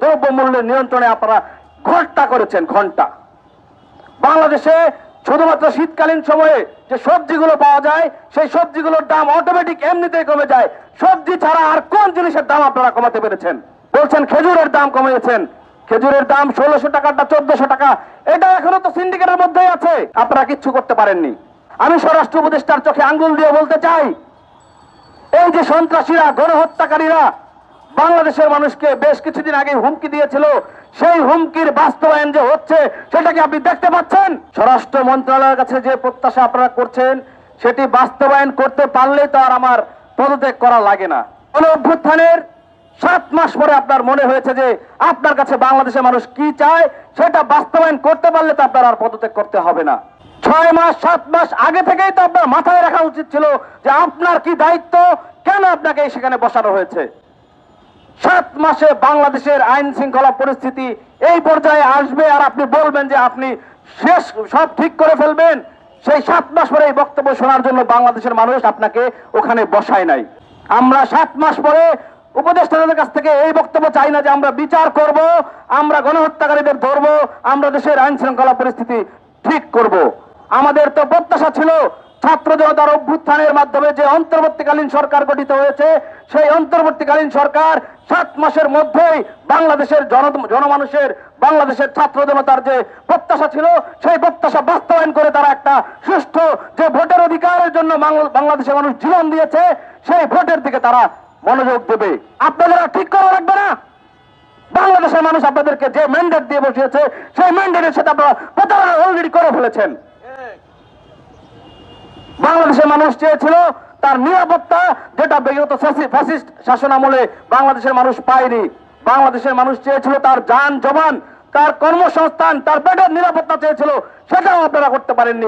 দ্রব্য মূল্যের নিয়ন্ত্রণে আপনারা ঘণ্টা করেছেন ঘণ্টা। বাংলাদেশে শুধুমাত্র শীতকালীন সময়ে যে সবজিগুলো পাওয়া যায়, সেই সবজিগুলোর দাম অটোমেটিক এমনিতেই কমে যায়। সবজি ছাড়া আর কোন জিনিসের দাম আপনারা কমাতে পেরেছেন? বলছেন খেজুরের দাম কমিয়েছেন। খেজুরের দাম ষোলোশো টাকাটা চোদ্দশো টাকা। এটা এখনও তো সিন্ডিকেটের মধ্যেই আছে। আপনারা কিচ্ছু করতে পারেননি। আমি স্বরাষ্ট্র উপদেষ্টার চোখে আঙ্গুল দিয়ে বলতে চাই, এই যে সন্ত্রাসীরা, গণহত্যাকারীরা বাংলাদেশের মানুষকে বেশ কিছুদিন আগে হুমকি দিয়েছিল। সেই হুমকির বাস্তবায়ন যে হচ্ছে, সেটা কি আপনি দেখতে পাচ্ছেন? স্বরাষ্ট্র মন্ত্রণালয়ের কাছে যে প্রত্যাশা আপনারা করছেন, সেটি বাস্তবায়ন করতে পারলেই তো আর আমার পদত্যাগ করা লাগে না। কোন অভ্যুত্থানের সাত মাস পরে আপনার মনে হয়েছে যে আপনার কাছে বাংলাদেশের মানুষ কি চায়, সেটা বাস্তবায়ন করতে পারলে তো আপনার আর পদত্যাগ করতে হবে না। ছয় মাস, সাত মাস আগে থেকেই তো আপনার মাথায় রাখা উচিত ছিল যে আপনার কি দায়িত্ব, কেন আপনাকে সেখানে বসানো হয়েছে? সাত মাসে বাংলাদেশের আইন শৃঙ্খলা পরিস্থিতি এই পর্যায়ে আসবে আর আপনি বলবেন যে আপনি শেষ সব ঠিক করে ফেলবেন, সেই সাত মাস পরে এই বক্তব্য শোনার জন্য বাংলাদেশের মানুষ আপনাকে ওখানে বসায় নাই। আমরা সাত মাস পরে উপদেষ্টাদের কাছ থেকে এই বক্তব্য চাই না যে আমরা বিচার করব, আমরা গণহত্যাকারীদের ধরব, আমরা দেশের আইন শৃঙ্খলা পরিস্থিতি ঠিক করব। আমাদের তো প্রত্যাশা ছিল ছাত্র জনতার অভ্যুত্থানের মাধ্যমে যে অন্তর্বর্তীকালীন সরকার গঠিত হয়েছে, সেই অন্তর্বর্তীকালীন সরকার সাত মাসের মধ্যেই বাংলাদেশের জন জনমানুষের বাংলাদেশের ছাত্র জনতার যে প্রত্যাশা ছিল সেই প্রত্যাশা বাস্তবায়ন করে তারা একটা সুষ্ঠু যে ভোটের অধিকারের জন্য বাংলাদেশের মানুষ জীবন দিয়েছে সেই ভোটের দিকে তারা মনোযোগ দেবে। আপনারা ঠিক করে রাখবে না? বাংলাদেশের মানুষ আপনাদেরকে যে ম্যান্ডেট দিয়ে বসিয়েছে সেই ম্যান্ডেটের সাথে আপনারা প্রতারণা অলরেডি করে ফেলেছেন। বাংলাদেশের মানুষ চেয়েছিল তার নিরাপত্তা যেটা বিগত ফ্যাসি- ফ্যাসিস্ট শাসন আমলে বাংলাদেশের মানুষ পায়নি। বাংলাদেশের মানুষ চেয়েছিল তার যান জবান তার কর্মসংস্থান, তার পেটের নিরাপত্তা চেয়েছিল, সেটাও আপনারা করতে পারেননি।